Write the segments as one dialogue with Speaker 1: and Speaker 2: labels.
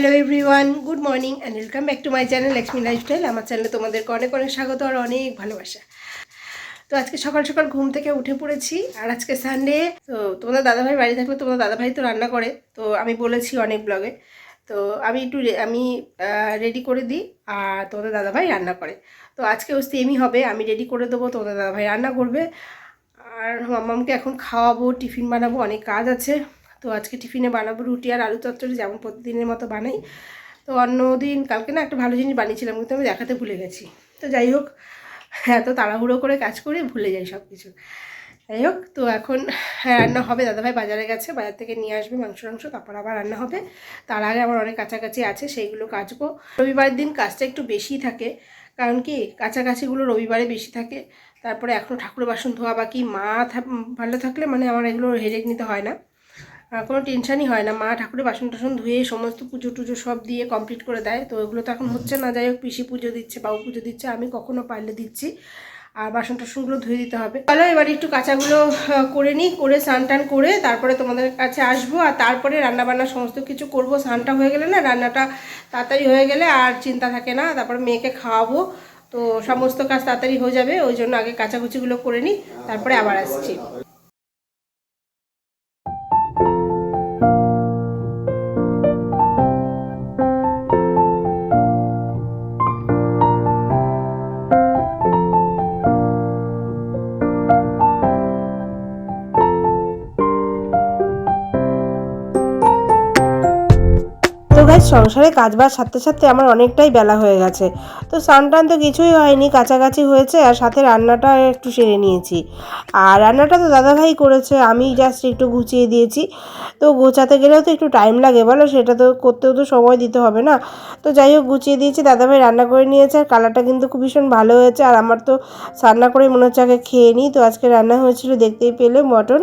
Speaker 1: Hello everyone good morning and welcome back to my channel Lakshmi lifestyle আমার চ্যানেলে তোমাদেরকে অনেক অনেক স্বাগত আর অনেক ভালোবাসা। তো আজকে সকাল সকাল ঘুম থেকে উঠে পড়েছি আর আজকে সানডে তো তোমাদের দাদাভাই বাড়ি থাকলে তোমাদের দাদাভাই তো রান্না করে, তো আমি বলেছি অনেক ব্লগে তো আমি একটু আমি রেডি করে দিই আর তোমাদের দাদাভাই রান্না করে। তো আজকে আজকেও সেমই হবে, আমি রেডি করে দেবো, তোমাদের দাদাভাই রান্না করবে। আর মাম্মামকে এখন খাওয়াবো টিফিন বানাবো, অনেক কাজ আছে। তো আজকে টিফিনে বানাবো রুটি আর আলু চচ্চড়ি যেমন প্রতিদিনের মতো বানাই। তো অন্য দিন কালকে না একটা ভালো জিনিস বানিয়েছিলাম, কিন্তু আমি দেখাতে ভুলে গেছি। তো যাই হোক, এত তাড়াহুড়ো করে কাজ করে ভুলে যাই সব কিছু যাই হোক, তো এখন রান্না হবে। দাদাভাই বাজারে গেছে, বাজার থেকে নিয়ে আসবে মাংস টাংস, তারপর আবার রান্না হবে। তার আগে আমার অনেক কাছাকাছি আছে, সেইগুলো কাচবো। রবিবারের দিন কাজটা একটু বেশি থাকে, কারণ কি কাছাকাছিগুলো রবিবারে বেশি থাকে। তারপরে এখনও ঠাকুর বাসন ধোয়া বাকি, মা ভালো থাকলে মানে আমার এগুলো হেডেক নিতে হয় না। কোনো টেনশনই হয় না। মা ঠাকুরের বাসন টাসন ধুয়ে সমস্ত পুজো টুজো সব দিয়ে কমপ্লিট করে দেয়। তো ওগুলো তো এখন হচ্ছে না। যাই হোক, পিসি পুজো দিচ্ছে, বাবু পুজো দিচ্ছে, আমি কখনো পারলে দিচ্ছি। আর বাসন টাসনগুলো ধুয়ে দিতে হবে। চলো, এবার একটু কাঁচাগুলো করে নিই, করে স্নান টান করে তারপরে তোমাদের কাছে আসব। আর তারপরে রান্না বান্না সমস্ত কিছু করব। স্নানটা হয়ে গেলে না, রান্নাটা তাড়াতাড়ি হয়ে গেলে আর চিন্তা থাকে না। তারপরে মেয়েকে খাওয়াবো। তো সমস্ত কাজ তাড়াতাড়ি হয়ে যাবে। ওই জন্য আগে কাচাকুচিগুলো করে নিই, তারপরে আবার আসছি। সংসারে কাজ বাজ সাথে সাথে আমার অনেকটাই বেলা হয়ে গেছে। তো স্নান তো কিছুই হয়নি, কাছাকাছি হয়েছে আর সাথে রান্নাটা একটু সেরে নিয়েছি। আর রান্নাটা তো দাদাভাই করেছে, আমি জাস্ট একটু গুছিয়ে দিয়েছি। তো গোছাতে গেলেও তো একটু টাইম লাগে, বলো সেটা তো করতেও তো সময় দিতে হবে না। তো যাই হোক, গুছিয়ে দিয়েছি, দাদাভাই রান্না করে নিয়েছে আর কালারটা কিন্তু খুব ভীষণ ভালো হয়েছে। আর আমার তো রান্না করে মনে হচ্ছে আগে খেয়ে নিই। তো আজকে রান্না হয়েছিল দেখতেই পেলে মটন।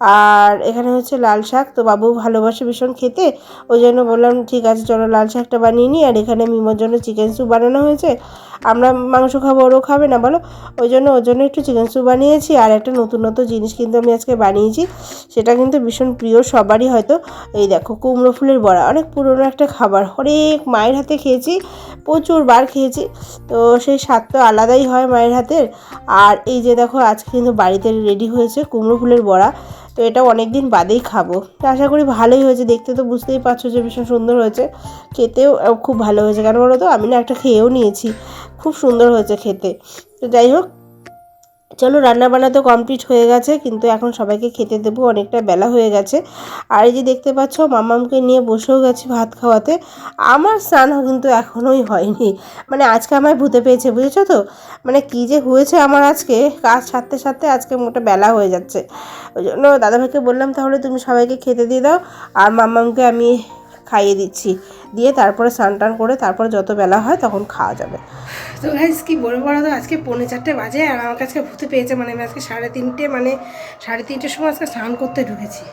Speaker 1: আর এখানে হচ্ছে লাল শাক। তো বাবু ভালোবাসে ভীষণ খেতে। ওই জন্য বললাম, ঠিক আছে, চলো লাল শাকটা বানিয়ে নিই। আর এখানে মিমোর জন্য চিকেন স্যুপ বানানো হয়েছে। আমরা মাংস খাব, ওরও খাবে না, বলো? ওই জন্য ওর জন্য একটু চিকেন স্যুপ বানিয়েছি। আর একটা নতুন নতুন জিনিস কিন্তু আমি আজকে বানিয়েছি। সেটা কিন্তু ভীষণ প্রিয় সবারই হয়তো। এই দেখো, কুমড়ো ফুলের বড়া। অনেক পুরনো একটা খাবার। অনেক মায়ের হাতে খেয়েছি। প্রচুর বার খেয়েছি। তো সেই স্বাদ তো আলাদাই হয় মায়ের হাতের। আর এই যে দেখো, আজকে কিন্তু বাড়িতে রেডি হয়েছে কুমড়ো ফুলের বড়া। তো এটা অনেক দিন বাদেই খাব। তো আশা করি ভালোই হয়েছে। দেখতে তো বুঝতেই পারছ যে ভীষণ সুন্দর হয়েছে। খেতেও খুব ভালো হয়েছে। কেন বলো তো, আমি না একটা খেয়েও নিয়েছি। খুব সুন্দর হয়েছে খেতে। তো যাই হোক চলো রান্না বান্না তো কমপ্লিট হয়ে গেছে, কিন্তু এখন সবাইকে খেতে দেবো, অনেকটা বেলা হয়ে গেছে। আর এই যে দেখতে পাচ্ছ, মামামকে নিয়ে বসেও গেছি ভাত খাওয়াতে। আমার স্নান কিন্তু এখনোই হয়নি। মানে আজকে আমায় ভূতে পেয়েছে, বুঝেছ তো? মানে কী যে হয়েছে আমার আজকে, কাজ সারতে সারতে আজকে মোটা বেলা হয়ে যাচ্ছে। ওই জন্য দাদাভাইকে বললাম, তাহলে তুমি সবাইকে খেতে দিয়ে দাও। আর মাম্মামকে আমি খাইয়ে দিচ্ছি। দিয়ে তারপরে স্নান টান করে তারপরে যত বেলা হয় তখন খাওয়া যাবে। তো গাইজ কি বড় বড় তো? আজকে পৌনে চারটে বাজে আর আমার কাছে ভূতে পেয়েছে। মানে আমি আজকে সাড়ে তিনটে মানে সাড়ে তিনটের সময় আজকে স্নান করতে ঢুকেছি।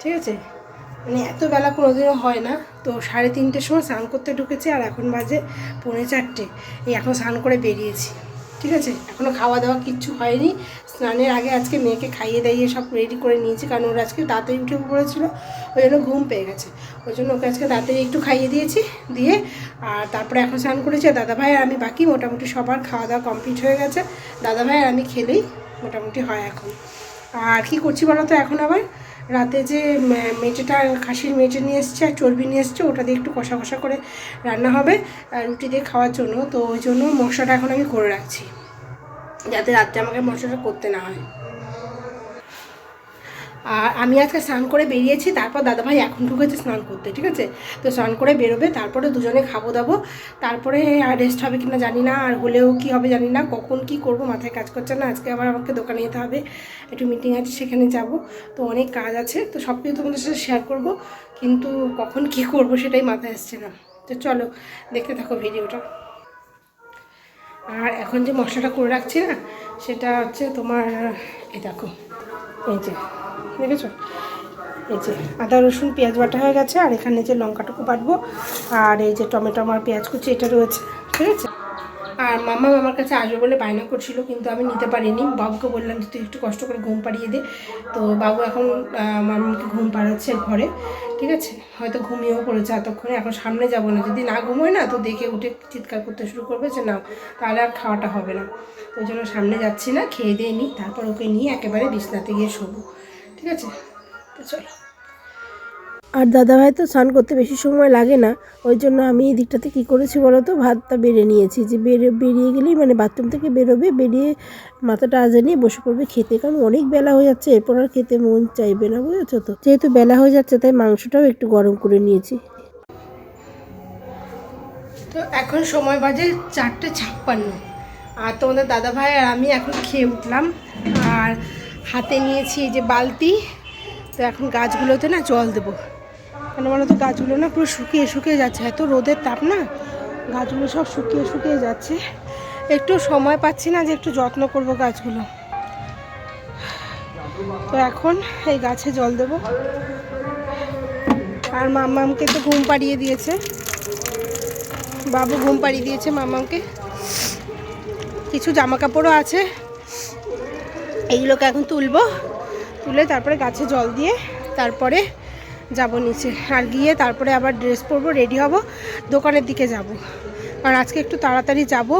Speaker 1: ঠিক আছে? মানে এত বেলা কোনোদিনও হয় না। তো সাড়ে তিনটের সময় স্নান করতে ঢুকেছি আর এখন বাজে পৌনে চারটে। এই এখন স্নান করে বেরিয়েছি। ঠিক আছে? এখনও খাওয়া দাওয়া কিচ্ছু হয়নি। স্নানের আগে আজকে মেয়েকে খাইয়ে দাইয়ে সব রেডি করে নিয়েছি, কারণ ওর আজকে তাড়াতাড়ি উঠে পড়েছিল, ওই জন্য ঘুম পেয়ে গেছে। ওই জন্য ওকে আজকে তাড়াতাড়ি একটু খাইয়ে দিয়েছি, দিয়ে আর তারপরে এখন স্নান করেছি। আর দাদাভাই আর আমি বাকি মোটামুটি সবার খাওয়া দাওয়া কমপ্লিট হয়ে গেছে। দাদাভাই আর আমি খেলেই মোটামুটি হয় এখন। আর কি করছি বলো তো এখন আবার? রাতে যে মেটেটা খাসির মেটে নিয়ে এসছে আর চর্বি নিয়ে এসছে, ওটা দিয়ে একটু কষা কষা করে রান্না হবে, আর রুটি দিয়ে খাওয়ার জন্য। তো ওই জন্য মশলাটা এখন আমি করে রাখছি। যাতে রাত্রে আমাকে মশলাটা করতে না হয়। আর আমি আজকে স্নান করে বেরিয়েছি, তারপর দাদাভাই এখন ঢুকেছে স্নান করতে, ঠিক আছে? তো স্নান করে বেরোবে, তারপরে দুজনে খাব দাবো। তারপরে আর রেস্ট হবে কিনা জানি না, আর হলেও কি হবে জানি না, কখন কি করব, মাথায় কাজ করছে না, আজকে আবার আমাকে দোকানে যেতে হবে। একটু মিটিং আছে, সেখানে যাব। তো অনেক কাজ আছে, তো সব কিছু তোমাদের সাথে শেয়ার করব, কিন্তু কখন কি করব সেটাই মাথায় আসছে না। তো চলো, দেখতে থাকো ভিডিওটা এখন যে মশলাটা করে রাখছি না, সেটা হচ্ছে তোমার, এই দেখো, এই যে, দেখেছ? এই যে আদা, রসুন, পেঁয়াজ বাটা হয়ে গেছে, আর এখানে যে লঙ্কাটুকু বাটবো, আর এই যে টমেটো, আমার পেঁয়াজ কুচি, এটা রয়েছে, ঠিক আছে? আর মামা আমার কাছে আসবে বলে বায়না করছিল, কিন্তু আমি নিতে পারিনি। বাবুকে বললাম যে, তুই একটু কষ্ট করে ঘুম পাড়িয়ে দে। তো বাবু এখন মামাকে ঘুম পাড়াচ্ছে ঘরে, ঠিক আছে? হয়তো ঘুমিয়েও পড়েছে এতক্ষণে। এখন সামনে যাব না। যদি না ঘুমোয় না, তো দেখে উঠে চিৎকার করতে শুরু করবে যে না তাহলে আর খাওয়াটা হবে না। তো ওই জন্য সামনে যাচ্ছি না, খেয়ে দিয়ে নিই তারপর ওকে নিয়ে একেবারে বিছনাতে গিয়ে শোবো, ঠিক আছে? তো চলো। আর দাদাভাই তো স্নান করতে বেশি সময় লাগে না, ওই জন্য আমি এই দিকটাতে কী করেছি বলো তো? ভাতটা বেড়ে নিয়েছি, যে বেড়ে, বেরিয়ে গেলেই মানে বাথরুম থেকে বেরোবে, বেরিয়ে মাথাটা আজে নিয়ে বসে পড়বে খেতে, কারণ অনেক বেলা হয়ে যাচ্ছে, এরপর আর খেতে মন চাইবে না, বুঝেছ তো? যেহেতু বেলা হয়ে যাচ্ছে, তাই মাংসটাও একটু গরম করে নিয়েছি। তো এখন সময় বাজে চারটে ছাপ্পান্ন। আর তোমাদের দাদা ভাই আর আমি এখন খেয়ে উঠলাম, আর হাতে নিয়েছি এই যে বালতি, তো এখন গাছগুলোতে না জল দেবো। কেন বলো তো, গাছগুলো না পুরো শুকিয়ে শুকিয়ে যাচ্ছে, এত রোদের তাপ না? গাছগুলো সব শুকিয়ে শুকিয়ে যাচ্ছে। একটু সময় পাচ্ছি না যে একটু যত্ন করব গাছগুলো। তো এখন এই গাছে জল দেবো। আর মাম্মামকে তো ঘুম পাড়িয়ে দিয়েছে। বাবু ঘুম পাড়িয়ে দিয়েছে মামাকে কিছু জামা কাপড়ও আছে। এইগুলোকে এখন তুলবো। তুলে তারপরে গাছে জল দিয়ে তারপরে যাব নিচে। আর গিয়ে তারপরে আবার ড্রেস পরবো রেডি হব, দোকানের দিকে যাব। আর আজকে একটু তাড়াতাড়ি যাব।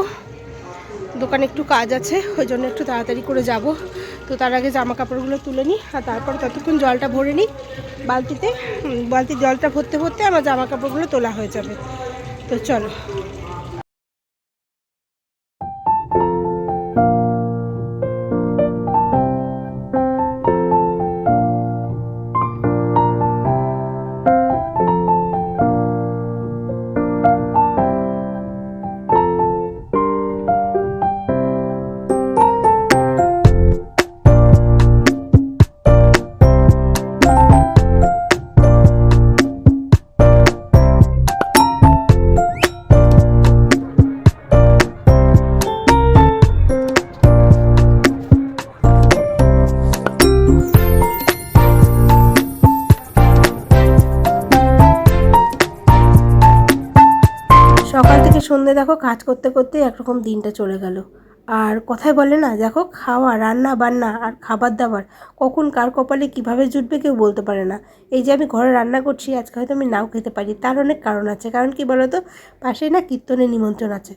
Speaker 1: দোকানে একটু কাজ আছে, ওই জন্য একটু তাড়াতাড়ি করে যাব। তো তার আগে জামা কাপড়গুলো তুলে নিই, আর তারপর ততক্ষণ জলটা ভরে নিই। বালতিতে বালতির জলটা ভরতে ভরতে আমার জামা কাপড়গুলো তোলা হয়ে যাবে। তো চলো। দেখো, কাজ করতে করতে একরকম দিনটা চলে গেল। আর কথায় বলে না, দেখো, খাওয়া, রান্না, বান্না আর খাবার দাবার কখন কার কপালে কীভাবে জুটবে কেউ বলতে পারে না। এই যে আমি ঘরে রান্না করছি, আজকে হয়তো আমি নাও খেতে পারি, তার অনেক কারণ আছে। কারণ কি বলো তো পাশেই না কীর্তনের নিমন্ত্রণ আছে।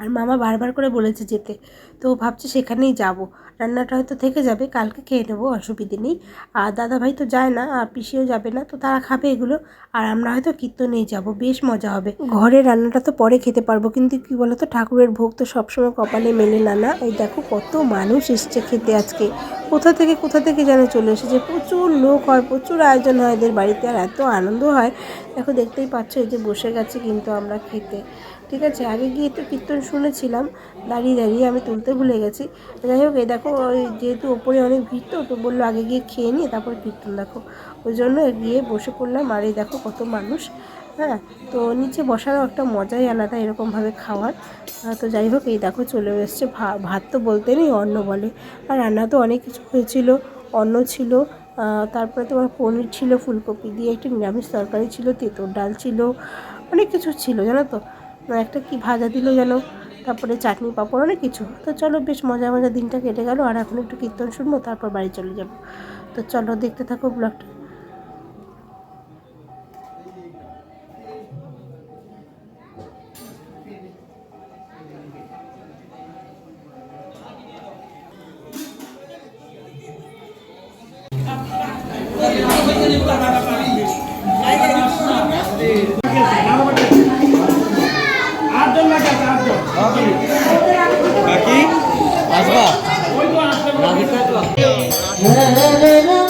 Speaker 1: আর মামা বারবার করে বলেছে যেতে, তো ভাবছি সেখানেই যাব। রান্নাটা হয়তো থেকে যাবে, কালকে খেয়ে নেব, অসুবিধে নেই। আর দাদা ভাই তো যায় না, আর পিসিও যাবে না, তো তারা খাবে এগুলো। আর আমরা হয়তো কীর্তনেই যাব, বেশ মজা হবে। ঘরে রান্নাটা তো পরে খেতে পারব, কিন্তু কি বলতো, ঠাকুরের ভোগ তো সবসময় কপালে মেলে না না? এই দেখো কত মানুষ এসছে খেতে আজকে। কোথা থেকে কোথা থেকে যেন চলে এসেছে? প্রচুর লোক হয়, প্রচুর আয়োজন হয় এদের বাড়িতে, আর এত আনন্দ হয়। দেখো, দেখতেই পাচ্ছ, এই যে বসে গেছে কিন্তু আমরা খেতে। ঠিক আছে, আগে গিয়ে তো কীর্তন শুনেছিলাম, দাঁড়িয়ে দাঁড়িয়ে আমি তুলতে ভুলে গেছি। যাই হোক, এই দেখো, ওই যেহেতু ওপরে অনেক ভিড় তো তো বলল আগে গিয়ে খেয়ে নিয়ে তারপর কীর্তন দেখো। ওই জন্য গিয়ে বসে পড়লাম, আর এই দেখো কত মানুষ হ্যাঁ? তো নিচে বসারও একটা মজাই আলাদা এরকমভাবে খাওয়ার। তো যাই হোক, এই দেখো চলে এসছে ভাত তো বলতে নেই, অন্ন বলে। আর রান্না তো অনেক কিছু হয়েছিল, অন্ন ছিল তারপরে তোমার পনির ছিল, ফুলকপি দিয়ে, একটা নিরামিষ তরকারি ছিল, তেঁতোর ডাল ছিল, অনেক কিছু ছিল, জানো তো? একটা কি ভাজা দিল গেল তারপরে চাটনি, পাঁপড়, অনেক কিছু। তো চলো বেশ মজা মজা দিনটা কেটে গেল, আর এখন একটু কীর্তন শুনব, তারপর বাড়ি চলে যাব। তো চলো দেখতে থাকো ব্লগটা
Speaker 2: la la
Speaker 3: la